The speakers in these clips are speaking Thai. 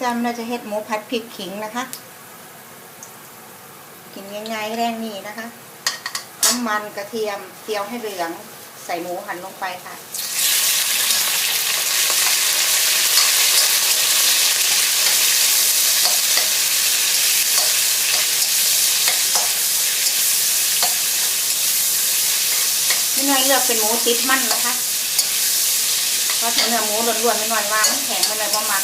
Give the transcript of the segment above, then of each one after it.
จ้าเราจะเฮ็ดหมูผัดพริกขิงนะคะ กินง่ายๆแรงนี้นะคะ น้ำมันกระเทียมเจียวให้เหลือง ใส่หมูหั่นลงไปค่ะไม่น้อยเลือกเป็นหมูติดมันนะคะ เพราะถ้าเนื้อหมูล้วนๆไม่น้อยว่ามันแข็งไม่น้อยว่ามั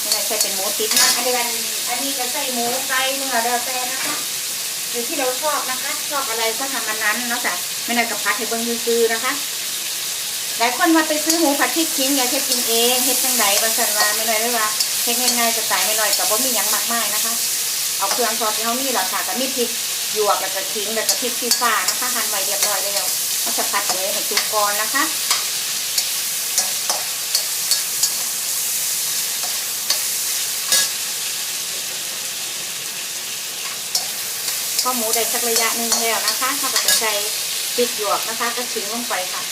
นไม่น้ใส่เป็นหมูติดมันอันนี้กันอันนี้ก็ใส่หมูไก่เนื้อแล้วแต่นะคะหรือที่เราชอบนะคะ ชอบอะไรก็ทำมันนั้นเนาะจ้ะไม่น้กับพัดให้เบิ้งซื้อนะคะหลายคนมาไปซื้อหมูผัดพริกขิงอยากเฮ็ดกินเองเฮ็ดจังไดบางสันว่าไม่น้อยเลยว่าเฮ็ดง่ายๆจะตายไม่น้อยกับบ่มีหยังมากมายนะคะ เอาเครื่องซอสที่เขามีหละค่ะกับมีพริกหยวกแล้วก็ขิงแล้วก็พริกชี้ฟ้านะคะหั่นไว้เรียบร้อยแล้วก็จะผัดเลยให้สุกก่อนนะคะ พอหมูได้สักระยะหนึ่งแล้วนะคะเราก็จะใส่พริกหยวกนะคะ ก็ขิงลงไปค่ะ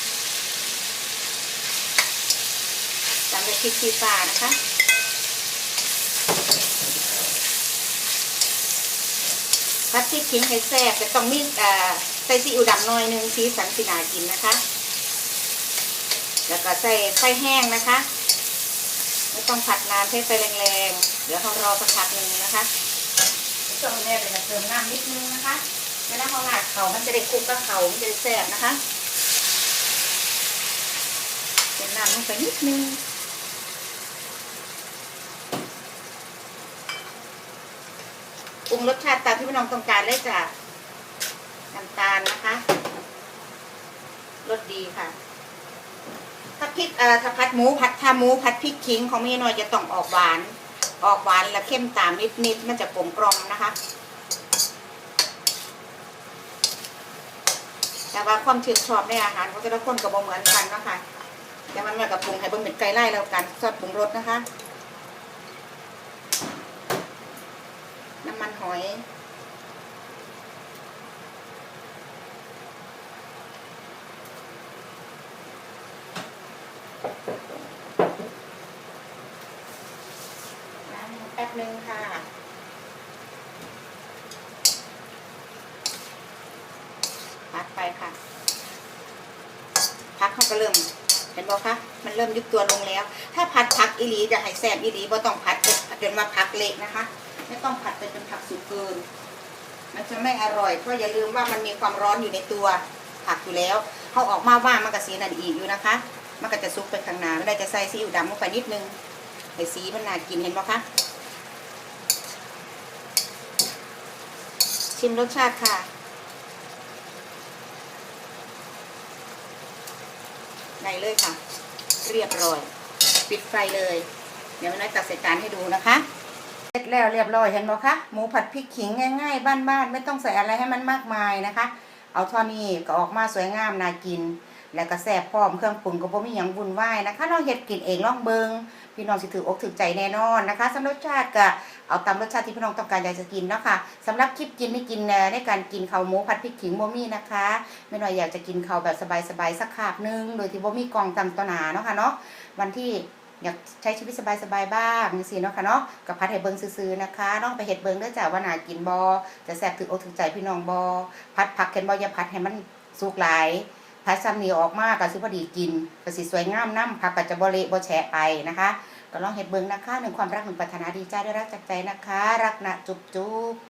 ตามด้วยพริกชี้ฟ้านะคะผัดพริกขิงให้แซ่บจะต้องมีเอ่อใส่ซีอิ๊วดำหน่อยหนึงสีสันสีนากินนะคะ แล้วก็ใส่ไฟแห้งนะคะ ไม่ต้องผัดนานให้ไฟแรงๆเดี๋ยวเรารอสักพักหนึ่งนะคะ ช่วงนี้เราจะเติมน้ำนิดนึงนะคะเวลาเขาหาดเขามันจะได้คลุกกับเขามันจะได้แซ่บนะคะเติมน้ำลงไปนิดนึงปรุงรสชาติตามที่พี่น้องต้องการเลยจ้ะน้ำตาลนะคะรสดีค่ะ ถ้าพริกเอ่อถ้าผัดหมูผัดถ้าหมูผัดพริกขิงของแม่น้อยจะต้องออกหวาน ออกหวานและเข้มตามนิดๆมันจะกลมกลมนะคะ แต่ว่าความชื่นชอบในอาหารของแต่ละคนก็บ่เหมือนกันนะคะแต่มันมากับปรุงให้เบิ่งเป็นไก่ไล่แล้วกันซอสปรุงรสนะคะ น้ำมันหอย น้ำแป๊บนึงค่ะ พักไปค่ะ พัก เขาก็เริ่มเห็นบอกคะมันเริ่มยุบตัวลงแล้ว ถ้าผัดผักอีหลีจะให้แซ่บอีหลีบ่ต้องผัดจนมาผักเละนะคะ ไม่ต้องผัดไปจนผักสุกเกิน มันจะไม่อร่อยเพราะอย่าลืมว่ามันมีความร้อนอยู่ในตัวผักอยู่แล้วเขาออกมาว่ามันก็สีนั่นอีกอยู่นะคะ มันก็จะซุกไปข้างหน้าไม่ได้จะใส่ซีอิ๊วดำลงไปนิดนึงให้สีมันน่ากินเห็นไหมคะชิมรสชาติค่ะ ได้ เลยค่ะ เรียบร้อย ปิดไฟเลย เดี๋ยวแม่น้อยตักใส่จานให้ดูนะคะ เสร็จแล้วเรียบร้อยเห็นไหมคะ หมูผัดพริกขิงง่าย ๆ บ้านๆไม่ต้องใส่อะไรให้มันมากมายนะคะ เอาเท่านี้ก็ออกมาสวยงามน่ากิน แล้วก็แซ่บพร้อมเครื่องปรุงก็บ่มีหยังวุ่นวายนะคะลองเฮ็ดกินเองลองเบิงพี่น้องสิถืออกถือใจแน่นอนนะคะสำหรับรสชาติก็เอาตามรสชาติที่พี่น้องต้องการอยากจะกินเนาะค่ะสำหรับคลิปกินไม่กินในการกินข้าวหมูผัดพริกขิงบ่มีนะคะไม่น้อยอยากจะกินข้าวแบบสบายๆสักคาบหนึงโดยที่บ่มีกองตำต่อหนาเนาะค่ะเนาะวันที่อยากใช้ชีวิตสบายๆบ้างจังซี่เนาะค่ะเนาะกับพัดให้เบิงซื่อๆนะคะน้องไปเฮ็ดเบิงเด้อจ้าว่านากินบ่จะแซ่บถึกอกถึกใจพี่น้องบ่พัดผักเห็นบ่อย่าพัดให้มันสุกหลาย พัดซ้ำนี้ออกมาก็สิพอดีกินก็สิสวยงามนํผักกะจะบริบแฉะไปนะคะ ก็ลองเห็ดเบิงนะคะหนึ่งความรักหนึ่งปรารถนาดีจ้าด้รักจากใจนะคะ รักนะจุ๊บๆ